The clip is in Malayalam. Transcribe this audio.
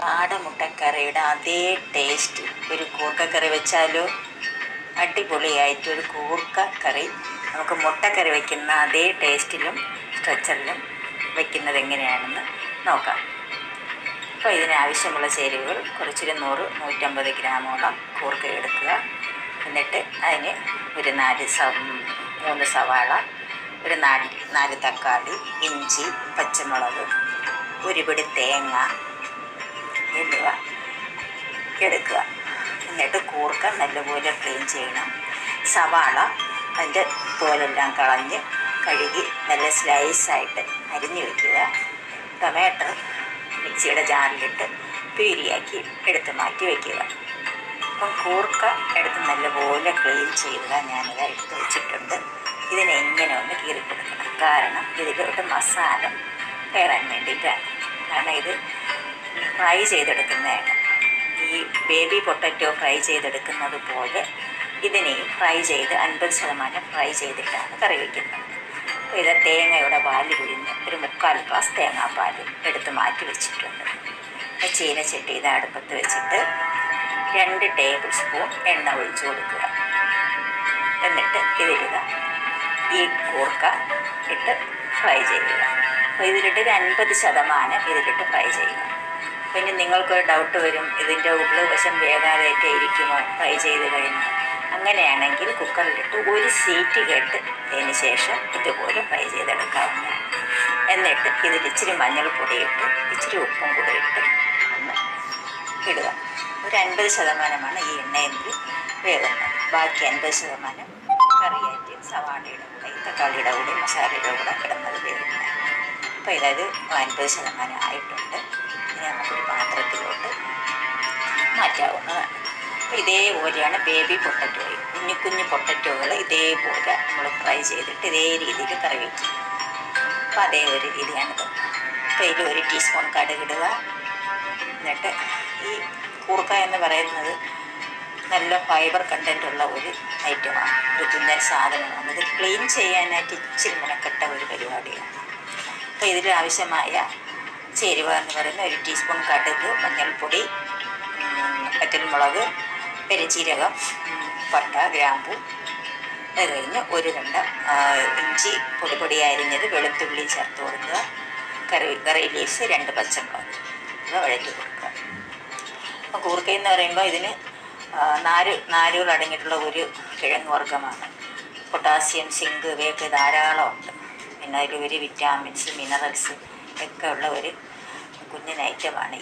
കാടമുട്ടക്കറിയുടെ അതേ ടേസ്റ്റ് ഒരു കൂർക്കക്കറി വെച്ചാലോ അടിപൊളിയായിട്ട് ഒരു കൂർക്ക കറി നമുക്ക് മുട്ടക്കറി വയ്ക്കുന്ന അതേ ടേസ്റ്റിലും സ്ട്രെച്ചറിലും വയ്ക്കുന്നത് എങ്ങനെയാണെന്ന് നോക്കാം. അപ്പോൾ ഇതിനാവശ്യമുള്ള ചേരുവകൾ കുറച്ചൊരു നൂറ് നൂറ്റമ്പത് ഗ്രാമോളം കൂർക്ക എടുക്കുക. എന്നിട്ട് അതിന് ഒരു നാല് സ മൂന്ന് സവാള ഒരു നാല് നാല് തക്കാളി ഇഞ്ചി പച്ചമുളക് ഒരുപിടി തേങ്ങ എന്നിവ എടുക്കുക. എന്നിട്ട് കൂർക്ക നല്ലപോലെ ക്ലീൻ ചെയ്യണം. സവാള അതിന്റെ തോലെല്ലാം കളഞ്ഞ് കഴുകി നല്ല സ്ലൈസായിട്ട് അരിഞ്ഞ് വയ്ക്കുക ടൊമാറ്റോ മിക്സിയുടെ ജാറിലിട്ട് പ്യൂരിയാക്കി എടുത്ത് മാറ്റി വയ്ക്കുക അപ്പം കൂർക്ക എടുത്ത് നല്ലപോലെ ക്ലീൻ ചെയ്യുക ഞാനിത് എടുത്ത് വെച്ചിട്ടുണ്ട്. ഇതിനെ ഇങ്ങനെ ഒന്ന് കീറി കൊടുക്കണം കാരണം ഇതിലോട്ട് മസാല കയറാൻ വേണ്ടിയിട്ടാണ്. കാരണം ഇത് ഫ്രൈ ചെയ്തെടുക്കുന്നതാണ് ഈ ബേബി പൊട്ടറ്റോ ഫ്രൈ ചെയ്തെടുക്കുന്നത് പോലെ ഇതിനെയും ഫ്രൈ ചെയ്ത് അൻപത് ശതമാനം ഫ്രൈ ചെയ്തിട്ടാണ് കറി വയ്ക്കുന്നത് അപ്പോൾ ഇത് തേങ്ങയുടെ പാൽ പിഴിഞ്ഞ് ഒരു മുക്കാൽ ഗ്ലാസ് തേങ്ങാപ്പാൽ എടുത്ത് മാറ്റി വെച്ചിട്ടുണ്ട്. ചീനച്ചട്ടി ഇത് അടുപ്പത്ത് വെച്ചിട്ട് രണ്ട് ടേബിൾ സ്പൂൺ എണ്ണ ഒഴിച്ച് കൊടുക്കുക. എന്നിട്ട് ഇതിടുക ഈ കൂർക്ക ഇട്ട് ഫ്രൈ ചെയ്യുക. അപ്പോൾ ഇതിലിട്ട് ഒരു അൻപത് ശതമാനം ഇതിലിട്ട് ഫ്രൈ ചെയ്യുക. പിന്നെ നിങ്ങൾക്കൊരു ഡൗട്ട് വരും ഇതിന്റെ ഉള്ളു വശം വേകാതെയൊക്കെ ഇരിക്കുമോ? ഫ്രൈ ചെയ്ത് കഴിഞ്ഞാൽ. അങ്ങനെയാണെങ്കിൽ കുക്കറിലിട്ട് ഒരു സീറ്റ് കേട്ട് അതിന് ശേഷം ഇതുപോലെ ഫ്രൈ ചെയ്തെടുക്കാവുന്നതാണ്. എന്നിട്ട് ഇതിൽ ഇച്ചിരി മഞ്ഞൾപ്പൊടി ഇട്ട് ഇച്ചിരി ഉപ്പും കൂടി ഇട്ട് ഒന്ന് ഇടുക. ഒരു അൻപത് ശതമാനമാണ് ഈ എണ്ണയെങ്കിൽ വേകുന്നത് ബാക്കി അൻപത് ശതമാനം കറിയായിട്ട് സവാളയുടെ കൂടെ തക്കാളിയുടെ കൂടെ മസാലയുടെ കൂടെ കിടന്നത് വേകുന്നത് അപ്പോൾ ഇതായത് അൻപത് ശതമാനം ആയിട്ടുണ്ട്. ഇനി നമുക്കൊരു പാത്രത്തിലോട്ട് മാറ്റാവുന്നതാണ്. അപ്പോൾ ഇതേപോലെയാണ് ബേബി പൊട്ടറ്റോയും കുഞ്ഞു കുഞ്ഞു പൊട്ടറ്റോകൾ ഇതേപോലെ നമ്മൾ ഫ്രൈ ചെയ്തിട്ട് ഇതേ രീതിയിൽ കറി വയ്ക്കും അപ്പോൾ അതേ ഒരു രീതിയാണിത് അപ്പോൾ ഇതിൽ ഒരു ടീസ്പൂൺ കടുകിടുക എന്നിട്ട് ഈ കൂർക്ക എന്ന് പറയുന്നത് നല്ല ഫൈബർ കണ്ടന്റ് ഉള്ള ഒരു ഐറ്റമാണ് ഒരു തുന്നൽ സാധനമാണ്. ഇത് ക്ലീൻ ചെയ്യാനായിട്ട് ഇച്ചിരി മെനക്കെട്ട ഒരു പരിപാടിയാണ്. അപ്പോൾ ഇതിൽ ആവശ്യമായ ചേരുവ എന്ന് പറയുന്ന ഒരു ടീസ്പൂൺ കടുക് മഞ്ഞൾപ്പൊടി ഉം, വറ്റൽമുളക് പെരുജീരകം പട്ട ഗ്രാമ്പു അത് കഴിഞ്ഞ് ഒരു രണ്ട് ഇഞ്ചി പൊടി പൊടി അരിഞ്ഞത് വെളുത്തുള്ളി ചേർത്ത് കൊടുക്കുക. കറി കറി ലീവ്സ് രണ്ട് പച്ചമുളക് ഇവ വഴറ്റി കൊടുക്കുക. അപ്പോൾ കൂർക്ക എന്ന് പറയുമ്പോൾ ഇതിന് നാര് നാരുകൾ അടങ്ങിയിട്ടുള്ള ഒരു കിഴങ്ങ് വർഗമാണ്. പൊട്ടാസ്യം സിങ്ക് ഇവയൊക്കെ ധാരാളമുണ്ട്. പിന്നെ അതിൽ ഒരു വിറ്റാമിൻസ് മിനറൽസ് ഒക്കെ ഉള്ള ഒരു കുഞ്ഞു നൈറ്റമാണ് ഈ